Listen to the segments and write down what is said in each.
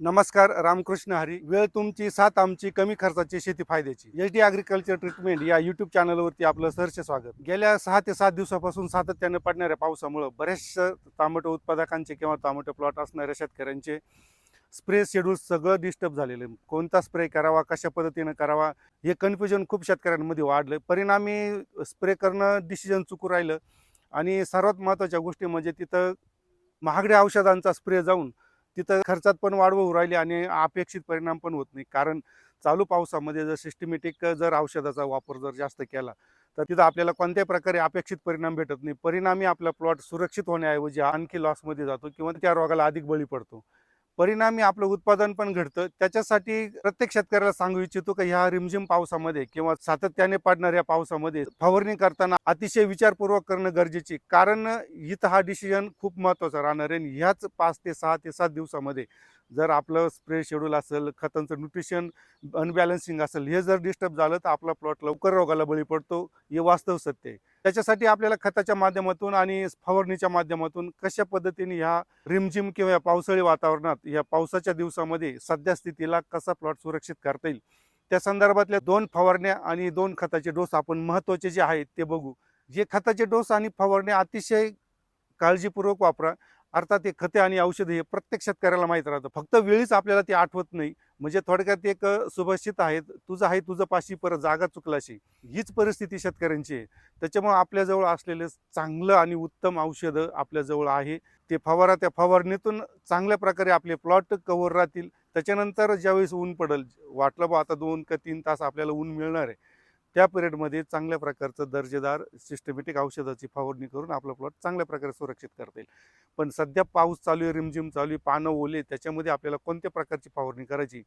नमस्कार रामकृष्ण हरी. वेळ तुमची साथ आमची कमी खर्चाची शेती फायद्याची. एच डी ॲग्रिकल्चर ट्रीटमेंट या युट्यूब चॅनलवरती आपलं सहर्ष स्वागत. गेल्या सहा ते सात दिवसापासून सातत्याने पडणाऱ्या पावसामुळं बऱ्याचशा टोमॅटो उत्पादकांचे किंवा टोमॅटो प्लॉट असणाऱ्या शेतकऱ्यांचे स्प्रे शेड्यूल सगळं डिस्टर्ब झालेलं आहे. कोणता स्प्रे करावा कशा पद्धतीनं करावा हे कन्फ्युजन खूप शेतकऱ्यांमध्ये वाढलं परिणामी स्प्रे करणं डिसिजन चुकू राहिलं. आणि सर्वात महत्त्वाच्या गोष्टी म्हणजे तिथं महागड्या औषधांचा स्प्रे जाऊन तिथं खर्चात पण वाढ होऊ राहिली आणि अपेक्षित परिणाम पण होत नाही. कारण चालू पावसामध्ये जर सिस्टमॅटिक जर औषधाचा वापर जर जास्त केला तर तिथं आपल्याला कोणत्याही प्रकारे अपेक्षित परिणाम भेटत नाही. परिणामी आपला प्लॉट सुरक्षित होण्याऐवजी आणखी लॉसमध्ये जातो किंवा त्या रोगाला अधिक बळी पडतो. परिणामी आपलं उत्पादन पण घडतं. त्याच्यासाठी प्रत्येक शेतकऱ्याला सांगू इच्छितो की ह्या रिमझिम पावसामध्ये किंवा सातत्याने पडणाऱ्या पावसामध्ये फवारणी करताना अतिशय विचारपूर्वक करणं गरजेचे कारण इथं हा डिसिजन खूप महत्त्वाचा राहणार आहे. ह्याच पाच ते सहा ते सात दिवसामध्ये जर आपलं स्प्रे शेड्यूल असेल खतांचं न्यूट्रिशन अनबॅलन्सिंग असेल हे जर डिस्टर्ब झालं तर आपला प्लॉट लवकर रोगाला बळी पडतो. हे वास्तव सत्य आहे. त्याच्यासाठी आपल्याला खताच्या माध्यमातून आणि फवारणीच्या माध्यमातून कशा पद्धतीने ह्या रिमझिम किंवा या पावसाळी वातावरणात या पावसाच्या दिवसामध्ये सध्या स्थितीला कसा प्लॉट सुरक्षित करता येईल? त्या संदर्भातल्या दोन फवारण्या आणि दोन खताचे डोस आपण महत्त्वाचे जे आहेत ते बघू. जे खताचे डोस आणि फवारण्या अतिशय काळजीपूर्वक वापरा. अर्थात ते खते आणि औषधं हे प्रत्येक शेतकऱ्याला माहीत राहतं. फक्त वेळीच आपल्याला ते आठवत नाही. म्हणजे थोडक्यात एक सुभाषित आहेत. तुझं आहे तुझं पाशी परत जागा चुकलाशी हीच परिस्थिती शेतकऱ्यांची आहे. त्याच्यामुळे आपल्याजवळ असलेलं चांगलं आणि उत्तम औषधं आपल्याजवळ आहे. ते फवारा त्या फवारणीतून चांगल्या प्रकारे आपले प्लॉट कव्हर राहतील. त्याच्यानंतर ज्यावेळेस ऊन पडेल वाटलं बा आता दोन का तीन तास आपल्याला ऊन मिळणार आहे. त्या पिरियडमध्ये चांगल्या प्रकारचं दर्जेदार सिस्टमॅटिक औषधाची फवारणी करून आपला प्लॉट चांगल्या प्रकारे सुरक्षित करता येईल. पण सध्या पाऊस चालू आहे रिमझिम चालू आहे पानं ओले त्याच्यामध्ये आपल्याला कोणत्या प्रकारची फवारणी करायची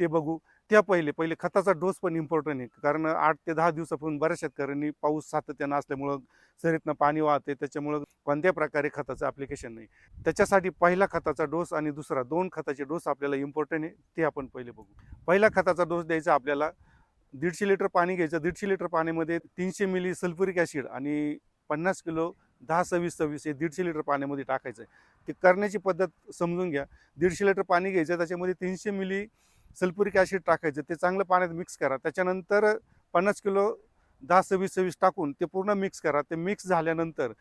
ते बघू. त्या पहिले पहिले खताचा डोस पण इम्पॉर्टंट आहे. कारण आठ ते दहा दिवसापासून बऱ्याच शेतकऱ्यांनी पाऊस सातत्यानं असल्यामुळं सरीतनं पाणी वाहते त्याच्यामुळं कोणत्या प्रकारे खताचं ॲप्लिकेशन नाही. त्याच्यासाठी पहिला खताचा डोस आणि दुसरा दोन खताचे डोस आपल्याला इम्पॉर्टंट आहे ते आपण पहिले बघू. पहिला खताचा डोस द्यायचा आपल्याला दीडशे लिटर पाणी घ्यायचं. दीडशे लिटर पाण्यामध्ये तीनशे मिली सल्फ्युरिक ॲसिड आणि पन्नास किलो दहा सव्वीस सव्वीस हे दीडशे लिटर पाण्यामध्ये टाकायचं आहे. ते करण्याची पद्धत समजून घ्या. दीडशे लिटर पाणी घ्यायचं त्याच्यामध्ये तीनशे मिली सल्फ्युरिक ॲसिड टाकायचं. ते चांगलं पाण्यात मिक्स करा. त्याच्यानंतर पन्नास किलो दहा सव्वीस सव्वीस टाकून ते पूर्ण मिक्स करा. ते मिक्स झाल्यानंतर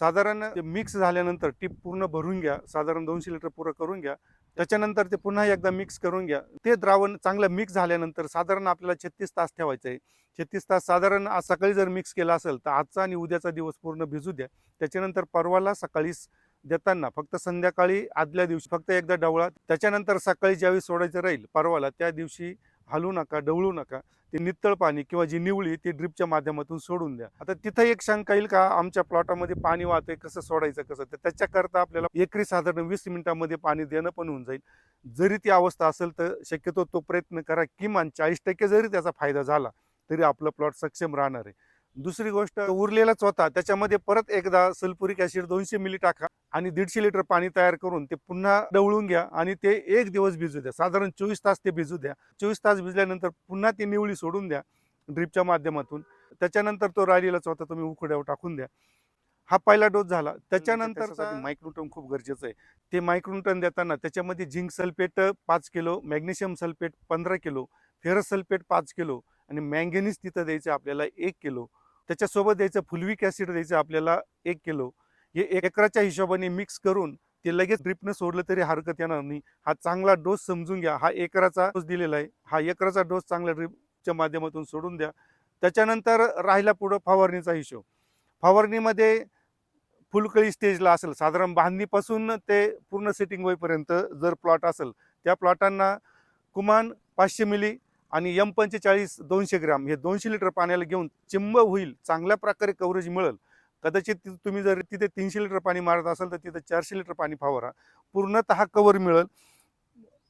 साधारण ते मिक्स झाल्यानंतर टीप पूर्ण भरून घ्या. साधारण दोनशे लिटर पुरं करून घ्या. त्याच्यानंतर ते पुन्हा एकदा मिक्स करून घ्या. ते द्रावण चांगलं मिक्स झाल्यानंतर साधारण आपल्याला छत्तीस तास ठेवायचं आहे. छत्तीस तास साधारण आज सकाळी जर मिक्स केला असेल तर आजचा आणि उद्याचा दिवस पूर्ण भिजू द्या. त्याच्यानंतर परवाला सकाळीच देताना फक्त संध्याकाळी आदल्या दिवशी फक्त एकदा डवळा. त्याच्यानंतर सकाळी ज्यावेळी सोडायचं राहील परवाला त्या दिवशी हलू नका डवळू नका. ते नितळ पाणी किंवा जी निवळी ती ड्रिपच्या माध्यमातून सोडून द्या. आता तिथं एक शंका येईल का? आमच्या प्लॉटामध्ये पाणी वाहतंय कसं सोडायचं कसं? तर त्याच्याकरता आपल्याला एकरी साधारण वीस मिनिटांमध्ये पाणी देणं पण होऊन जाईल. जरी ती अवस्था असेल तर शक्यतो तो प्रयत्न करा किमान चाळीस टक्के जरी त्याचा फायदा झाला तरी आपलं प्लॉट सक्षम राहणार आहे. दुसरी गोष्ट उरलेलाच होता. त्याच्यामध्ये परत एकदा सल्फ्युरिक ॲसिड दोनशे मिली टाका. आणि दीडशे लिटर पाणी तयार करून ते पुन्हा डवळून घ्या आणि ते एक दिवस भिजू द्या. साधारण चोवीस तास ते भिजू द्या. चोवीस तास भिजल्यानंतर पुन्हा ती निवळी सोडून द्या ड्रिपच्या माध्यमातून. त्याच्यानंतर तो राहिलेलाच होता तुम्ही उकड्यावर टाकून द्या. हा पहिला डोस झाला. त्याच्यानंतर मायक्रोटन खूप गरजेचं आहे. ते मायक्रोटन देताना त्याच्यामध्ये झिंक सल्फेट पाच किलो मॅग्नेशियम सल्फेट पंधरा किलो फेरस सल्फेट पाच किलो आणि मँगेनीज तिथं द्यायचं आपल्याला एक किलो. त्याच्यासोबत द्यायचं फुलविक ॲसिड द्यायचं आपल्याला एक किलो. एकराच्या हिशोबाने मिक्स करून ते लगेच ड्रिपनं सोडलं तरी हरकत येणार नाही. हा चांगला डोस समजून घ्या. हा एकराचा डोस दिलेला आहे. हा एकराचा डोस चांगल्या ड्रिपच्या माध्यमातून सोडून द्या. त्याच्यानंतर राहिला पुढं फवारणीचा हिशोब. फवारणीमध्ये फुलकळी स्टेजला असेल साधारण बांधणीपासून ते पूर्ण सेटिंग होईपर्यंत जर प्लॉट असेल त्या प्लॉटांना कुमान पाचशे मिली आणि एम पंचेचाळीस दोनशे ग्राम हे दोनशे लिटर पाण्याला घेऊन चिंब होईल चांगल्या प्रकारे कव्हरेज मिळेल. कदाचित तुम्ही जर तिथे तीनशे लिटर पाणी मारत असाल तर तिथे चारशे लिटर पाणी फवारा पूर्णतः कव्हर मिळेल.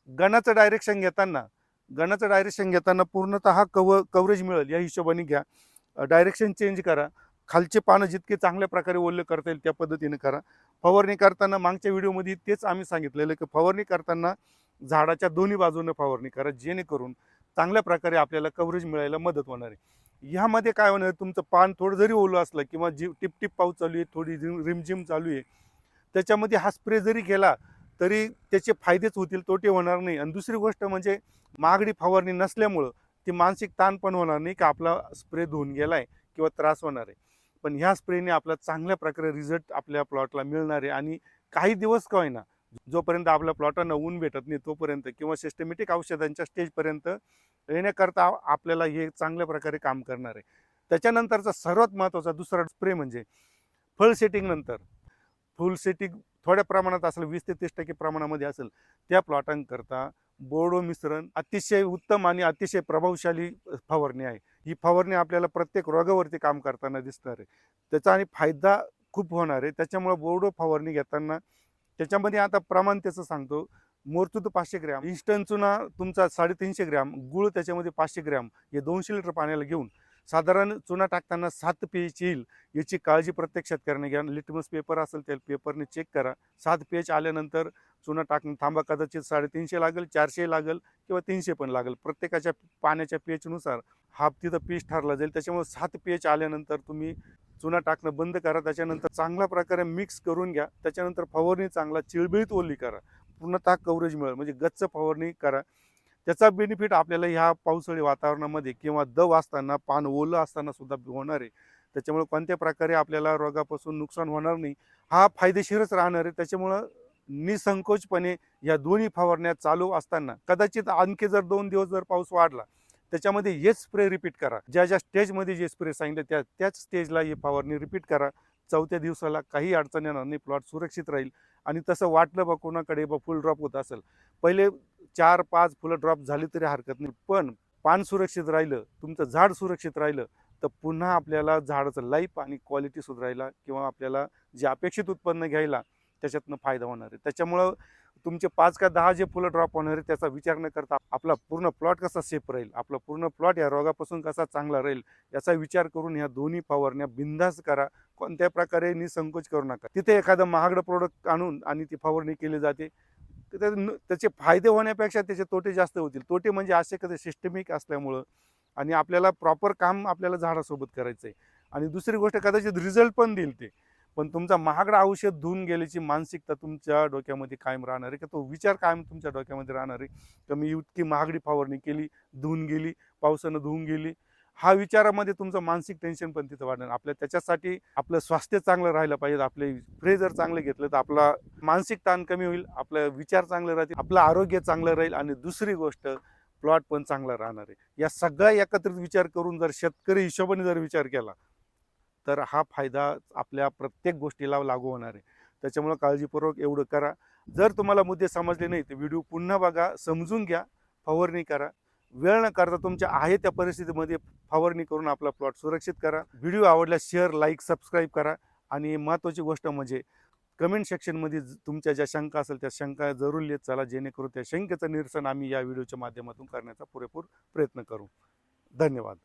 गणाचं डायरेक्शन घेताना गणाचं डायरेक्शन घेताना पूर्णतः कव कव्हरेज मिळेल. या हिशोबाने घ्या. डायरेक्शन चेंज करा. खालचे पानं जितके चांगल्या प्रकारे ओले करता येईल त्या पद्धतीने करा. फवारणी करताना मागच्या व्हिडिओमध्ये तेच आम्ही सांगितलेलं की फवारणी करताना झाडाच्या दोन्ही बाजूने फवारणी करा जेणेकरून चांगल्या प्रकारे आपल्याला कव्हरेज मिळायला मदत होणार आहे. ह्यामध्ये काय होणार? तुमचं पान थोडं जरी ओलं असलं किंवा जी टिपटिप पाऊस चालू आहे थोडी रिम रिमझिम चालू आहे त्याच्यामध्ये हा स्प्रे जरी केला तरी त्याचे फायदेच होतील तोटे होणार नाही. आणि दुसरी गोष्ट म्हणजे महागडी फवारणी नसल्यामुळं ती मानसिक ताण पण होणार नाही की आपला स्प्रे धुवून आहे किंवा त्रास होणार आहे. पण ह्या स्प्रेने आपला चांगल्या प्रकारे रिझल्ट आपल्या प्लॉटला मिळणार आहे. आणि काही दिवस का होईना जोपर्यंत आपल्या प्लॉटांना ऊन भेटत नाही तोपर्यंत किंवा सिस्टमॅटिक औषधांच्या स्टेजपर्यंत येण्याकरता आपल्याला हे चांगल्या प्रकारे काम करणार आहे. त्याच्यानंतरचा सर्वात महत्त्वाचा दुसरा स्प्रे म्हणजे फळ सेटिंगनंतर फुल सेटिंग थोड्या प्रमाणात असेल वीस ते तीस टक्के प्रमाणामध्ये असेल त्या प्लॉटांकरता बोर्डो मिश्रण अतिशय उत्तम आणि अतिशय प्रभावशाली फवारणी आहे. ही फवारणी आपल्याला प्रत्येक रोगावरती काम करताना दिसणार आहे. त्याचा आणि फायदा खूप होणार आहे. त्याच्यामुळे बोर्डो फवारणी घेताना त्याच्यामध्ये आता प्रमाण त्याचं सांगतो. मोरतूत पाचशे ग्रॅम इंस्टंट चुना तुमचा साडेतीनशे ग्रॅम गुळ त्याच्यामध्ये पाचशे ग्रॅम हे दोनशे लिटर पाण्याला घेऊन साधारण चुना टाकताना सात पेच येईल याची काळजी प्रत्येक शेतकऱ्याने घ्या. लिटमस पेपर असेल त्या पेपरने चेक करा. सात पेच आल्यानंतर चुना टाकणं थांबा कदाचित साडेतीनशे लागेल चारशे लागेल किंवा तीनशे पण लागेल. प्रत्येकाच्या पाण्याच्या पेचनुसार हाफ हा तिथं पीच ठरला जाईल. त्याच्यामुळे सात पेच आल्यानंतर तुम्ही चुना टाकणं बंद करा त्याच्यानंतर चांगल्या प्रकारे मिक्स करून घ्या त्याच्यानंतर फवारणी चांगला चिळबिळीत ओली करा. पूर्णतः कव्हरेज मिळेल म्हणजे गच्च फवारणी करा. त्याचा बेनिफिट आपल्याला ह्या पावसाळी वातावरणामध्ये किंवा दव असताना पान ओलं असताना सुद्धा होणार आहे. त्याच्यामुळे कोणत्या प्रकारे आपल्याला रोगापासून नुकसान होणार नाही हा फायदेशीरच राहणार आहे. त्याच्यामुळं निसंकोचपणे या दोन्ही फवारण्या चालू असताना कदाचित आणखी जर दोन दिवस जर पाऊस वाढला त्याच्यामध्ये हेच स्प्रे रिपीट करा. ज्या ज्या स्टेजमध्ये जे स्प्रे सांगितले त्या त्याच स्टेजला ही फवारणी रिपीट करा. चौथ्या दिवसाला काही अडचण येणार नाही प्लॉट सुरक्षित राहील. आणि तसं वाटलं बा कोणाकडे बा फुल ड्रॉप होत असेल. पहिले चार पाच फुलं ड्रॉप झाली तरी हरकत नाही. पण पान सुरक्षित राहिलं तुमचं झाड सुरक्षित राहिलं तर पुन्हा आपल्याला झाडाचं लाईफ आणि क्वालिटी सुधारायला किंवा आपल्याला जे अपेक्षित उत्पन्न घ्यायला त्याच्यातनं फायदा होणार आहे. त्याच्यामुळं तुमचे पाच का दहा जे फुलं ड्रॉप होणार आहे त्याचा विचार न करता आपला पूर्ण प्लॉट कसा सेफ राहील? आपला पूर्ण प्लॉट या रोगापासून कसा चांगला राहील? याचा विचार करून ह्या दोन्ही फवारण्या बिंदास करा. कोणत्या प्रकारे निसंकोच करू नका. तिथे एखादं महागडं प्रोडक्ट आणून आणि ती फवारणी केली जाते तर त्याचे फायदे होण्यापेक्षा त्याचे तोटे जास्त होतील. तोटे म्हणजे असे कधी सिस्टमिक असल्यामुळं आणि आपल्याला प्रॉपर काम आपल्याला झाडासोबत करायचं आहे आणि दुसरी गोष्ट कदाचित रिझल्ट पण देईल ते. पण तुमचा महागडा औषध धुवून गेल्याची मानसिकता तुमच्या डोक्यामध्ये कायम राहणार आहे का? तो विचार कायम तुमच्या डोक्यामध्ये राहणार आहे का? मी इतकी महागडी फवारणी केली धुवून गेली पावसानं धुवून गेली. हा विचारामध्ये तुमचं मानसिक टेन्शन पण तिथं वाढणार. आपल्या त्याच्यासाठी आपलं स्वास्थ्य चांगलं राहिलं पाहिजे. आपले फ्रे जर चांगले घेतलं तर आपला मानसिक ताण कमी होईल. आपला विचार चांगले राहतील. आपलं आरोग्य चांगलं राहील. आणि दुसरी गोष्ट प्लॉट पण चांगला राहणार आहे. या सगळ्या एकत्रित विचार करून जर शेतकरी हिशोबाने जर विचार केला तर हा फायदा आपल्या प्रत्येक गोष्टीला लागू होणार आहे. त्याच्यामुळं काळजीपूर्वक एवढं करा. जर तुम्हाला मुद्दे समजले नाही तर व्हिडिओ पुन्हा बघा समजून घ्या फवारणी करा. वेळ न करता तुमच्या आहे त्या परिस्थितीमध्ये फवारणी करून आपला प्लॉट सुरक्षित करा. व्हिडिओ आवडल्यास शेअर लाईक सबस्क्राईब करा. आणि महत्त्वाची गोष्ट म्हणजे कमेंट सेक्शनमध्ये ज- तुमच्या ज्या शंका असेल त्या शंका जरूर लिहित चला जेणेकरून त्या शंकेचं निरसन आम्ही या व्हिडिओच्या माध्यमातून करण्याचा पुरेपूर प्रयत्न करू. धन्यवाद.